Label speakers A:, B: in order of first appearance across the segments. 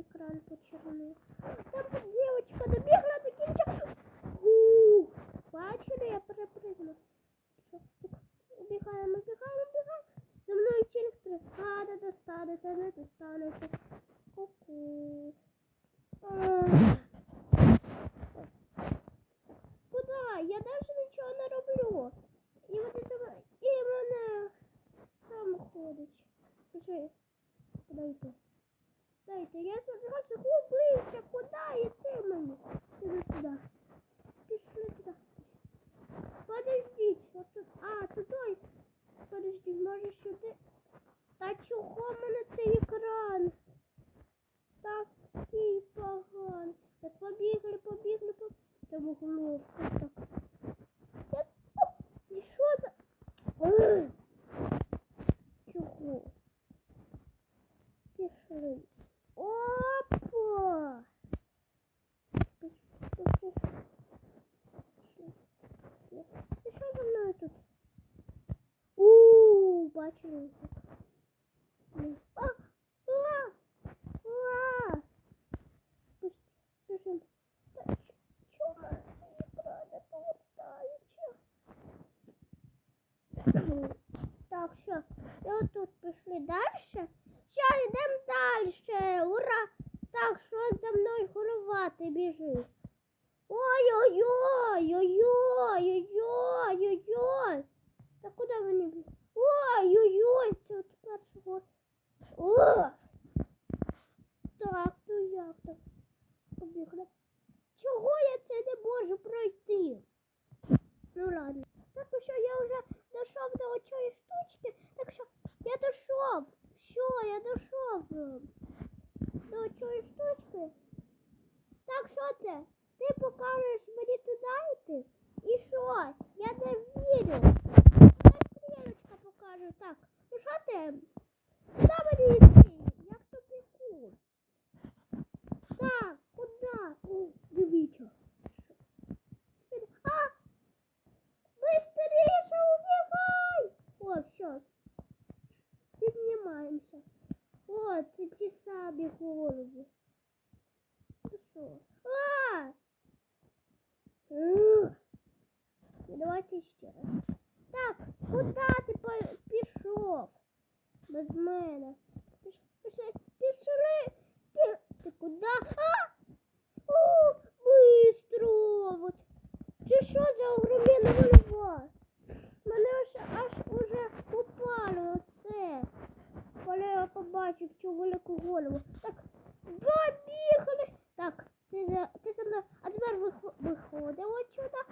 A: Екран почернив. Там дівчинка добігла до кінця. Ух, бачили, я перепригну. Що? Так, Убігаємо, убігаємо, убігаємо. За мною через три. А, не достанете, не достанете. Ку-ку. Ах. Куда? Я навіть нічого не роблю. І от це і мене сам ходить. Скажи, куди йти? Дайте, я зараз губився. Куди йти мені? Іди сюди. Пішли сюди. Подождіть, от тут. А, туди. Подождіть, може сюди. Та чого в мене цей екран? Такий поганий. Так побігли, побігли, побігли. Там угловка так. Я... О, і що за... Е! Чого? Пішли. Опа! Піш- пішли. Пішли. Пішли. І що за мною тут? У, бачили. Ну, А, а, а. Пиш- пишем. Та ч- чому екран не повертається? Так, що, і отут пішли далі. Все, йдемо далі. Ура! Так, що за мною горувати біжить? Ой-ой-ой, ой-ой, ой-ой, ой-ой. Та куди вони біжать? Ой-ой-ой, тут першого. О! Так, ну як так? Побігли. Чого я це не можу пройти? Ну ладно. Так ну що я вже дійшов до оцієї штучки. Так що я дійшов. Що, я дійшов до цієї штучки. Так, що це? Ти покажеш мені туди йти? І що? Я не вірю. Дай стрілочка покаже. Так, ну що ти? Куди мені йти? Як то піку? Так, куди? О, дивіться. А! Быстрее убегай! О, все. Піднімаємося. О, це ті самі голуби. Що? А! Ну, Давайте ще раз. Так, куди ти пішов? Без мене. Піш- Пішли, пішли. Пі- Ти куди? А! О, быстро! Вот. Це що за огромна голова? Мене аж, аж уже попало. Коли я побачив цю велику голову. Так, побігли. Так, ти за, ти за мною. А тепер вихо- виходимо отсюда.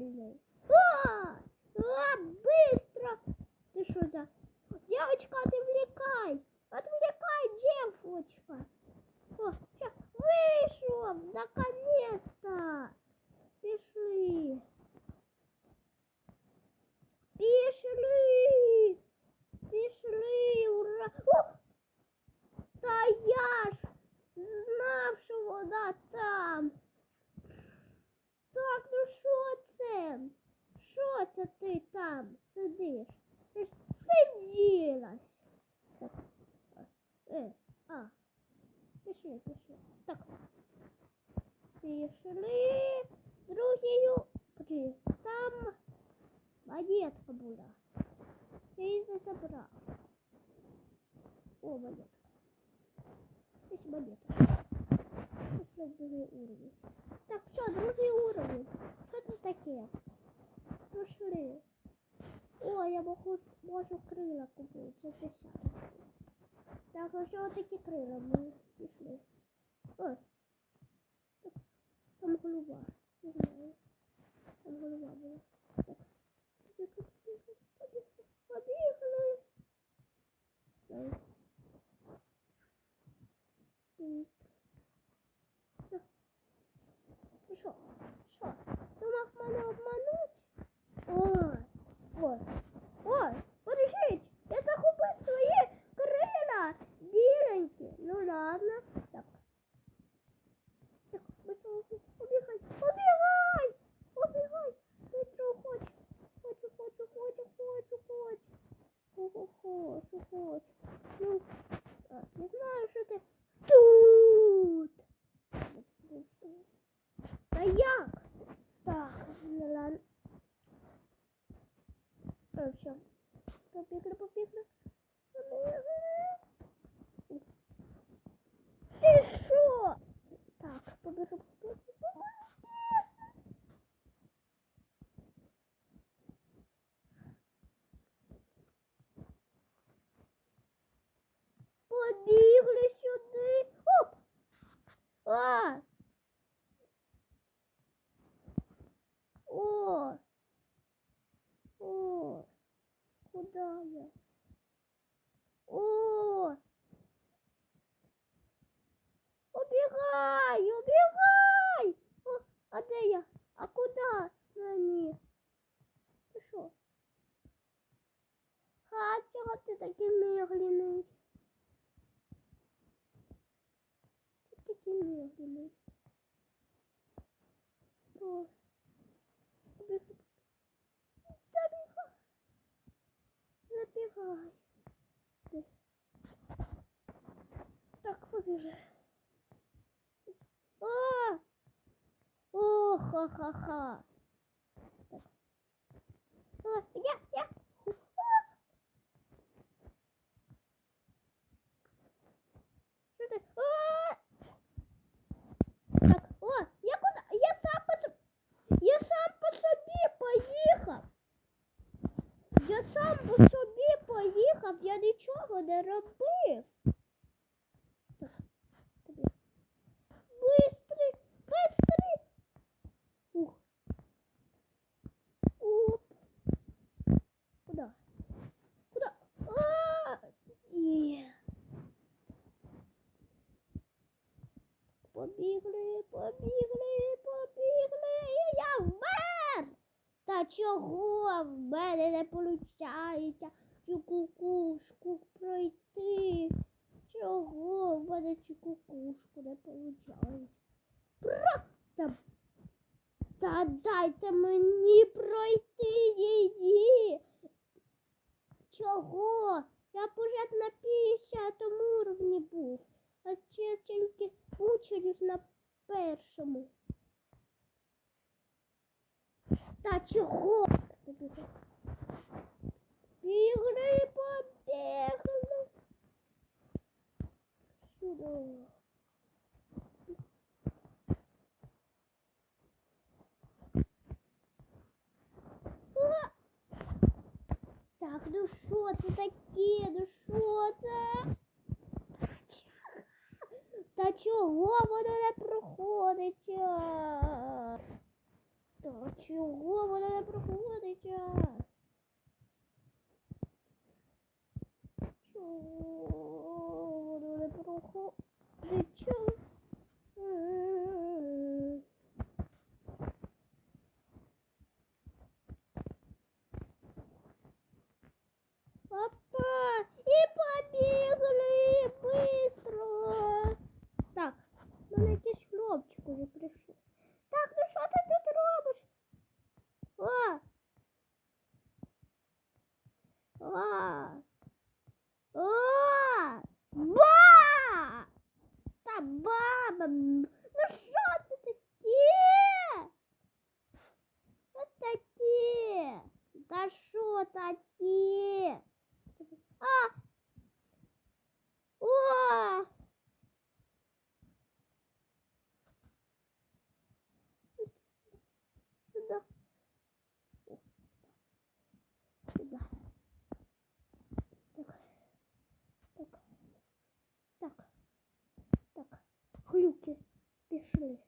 A: Я це ти там сидиш? Ти ж сиділась. Так. Е, а. Пішли, пішли. Так. Пішли. Другою. Подожди, Там монетка була. Я її не забрав. О, монетка. Здесь монетка. В другий уровень. Так, все, другий 60. Так, ось отакі три ми пішли. Ось. Там голова. Не знаю. Там голова була. Так. Побігли. Так. Що? Що? Думав мене обмануть? О, ось. Та як? Так, Мілан. Ну все. Побігли, побігли. Ти що? Так, побігли, побігли. Побігли сюди. Оп! А! знаю. О! Убегай! Убегай! О, а де я? А куди мені? Ти що? А чого ти такий мигляний? Ты такий мигляний. Просто. Забігай. Так, побежи. О! О, ха-ха-ха. Я, я. Побігли, побігли. І Я вмер. Та чого в мене не получається цю кукушку пройти? Чого в мене цю кукушку не виходить? Просто та дайте мені пройти її. Чого? Я б уже на 50 уровні був, а ще тільки учусь на першому. Та чого? Ігри побігли. Сюди. А! Так, ну що це таке? Ну що це? Та чого воно не проходить? а? Та чого воно не проходить? а? Чого воно не проходить? а? М. Папа, і побігли быстро. Так, в мене якийсь хлопчик уже прийшов. Так, ну що ти тут робиш? О! О! О! Ба! Та баба! м, Ну що це таке? Що таке? Та що таке? А! О! Сюда. Сюда. Так. Так. Так. Так. Хлюки пішли.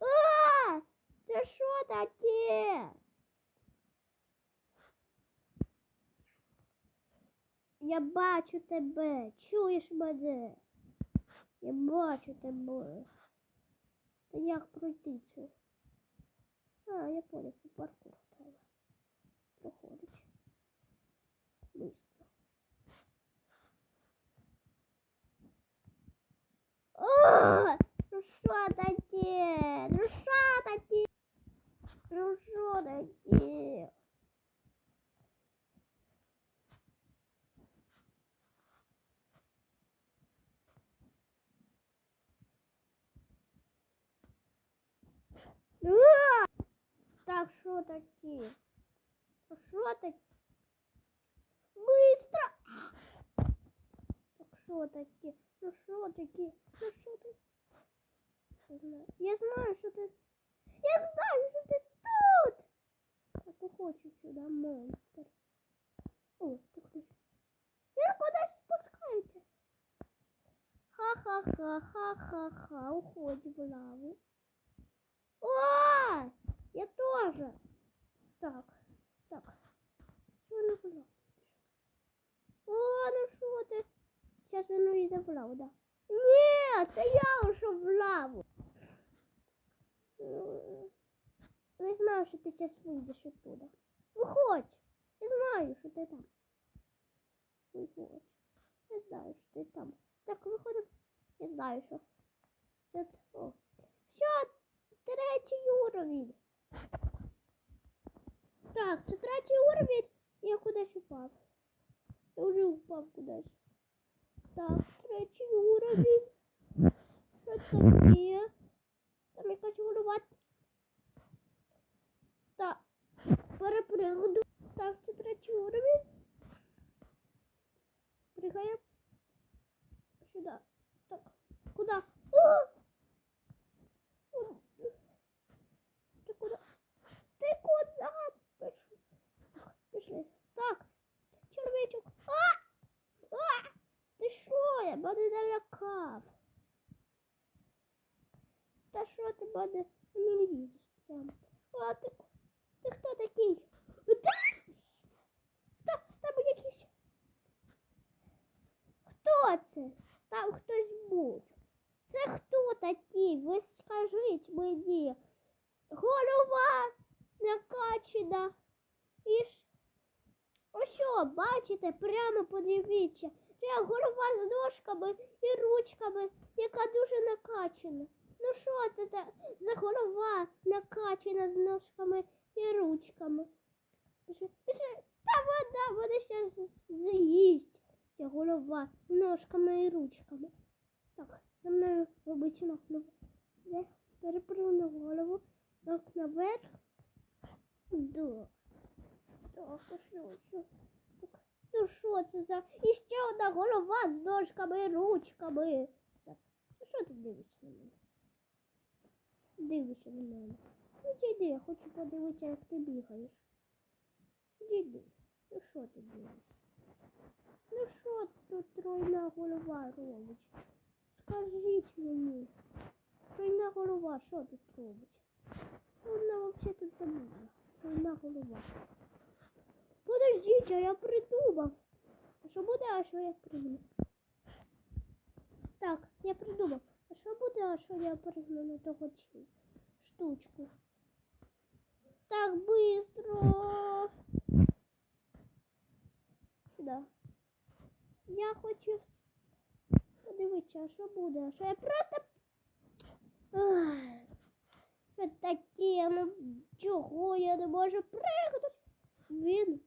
A: А! Це що таке? Я бачу тебе. Чуєш мене? Я бачу тебе. Та як пройти це? А, я понял, це паркур треба. Проходить. Быстро. О! Що таке? Ну що таке? Ну! Так, що таке? Що таке? Быстро! Так, що таке? Ну що таке? Ну що таке? Я знаю. Я знаю, що ти... Я знаю, що ти тут! Так, уходи сюди, монстр. О, ти кудись. Він кудись спускається. Ха-ха-ха-ха-ха-ха. Уходи в лаву. О! Я тоже. Так, так. Що не було? О, ну що ти? Зараз воно йде в лаву, да. Ні, це я ушов в лаву. Знаю, що ти зараз вийдеш оттуда. Виходь. Я знаю, що ти там. Виходь. Я знаю, що ти там. Так, виходимо. Я знаю, що. О. Все, третій уровень. Так, це третій уровень. Я кудись упав. Я вже упав кудись. Так, третій уровень. Що це таке? Там якась голова. Так, перепригну. Так, це третій уровень. Пригаємо. Сюди. Так, куди? О! О! Ти куди? Ти куди? Пішли. Пішли. Так, червячок. А! А! Ти що? Я мене налякав. Та що ти мене не? А ти, ти хто такий? Та! Та, там якийсь. Хто це? Там хтось був. Це хто такий? Ви скажіть мені. Голова накачана. І ж ось, бачите, прямо подивіться. Це голова з ножками і ручками, яка дуже накачана. Ну що це за, за голова накачана з ножками і ручками? Пише, та вода, вона ще з'їсть. Ця голова з ножками і ручками. Так, за мною обично ну, я перепрыгну голову, так наверх. Да. Так, що? Ну що це за? І ще одна голова з ножками і ручками. Так, ну що ти дивишся на мене? Дивишся на мене. Ну йди, я хочу подивитися, як ти бігаєш. Іди, ну що ти дивишся? Ну що тут тройна голова робить? Скажіть мені. Тройна голова, що тут робить? Вона взагалі тут забула. Тройна голова. Подождіть, а я придумав. А що буде, а що я пригну? Так, я придумав. А що буде, а що я пригну на того чи- штучку? Так, быстро. Сюда. Я хочу подивитися, а що буде, а що я просто. Ах, Що таке, ну чого я не можу пригнути? Він.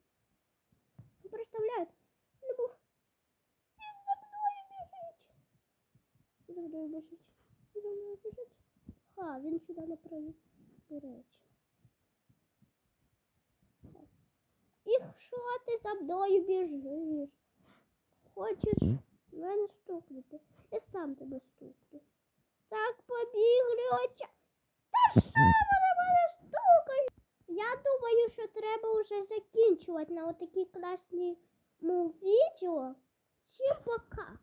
A: Ви представляєте? Не був. Він за мною біжить. За мною біжить. За мною біжить. Ха, він сюди не прибереться. І що ти за мною біжиш? Хочеш мене стукнути? Я сам тебе стукну. Так побігли очі. Та що вони мене стукають? Я думаю, що треба вже закінчувати на отакій класній відео. Всім пока.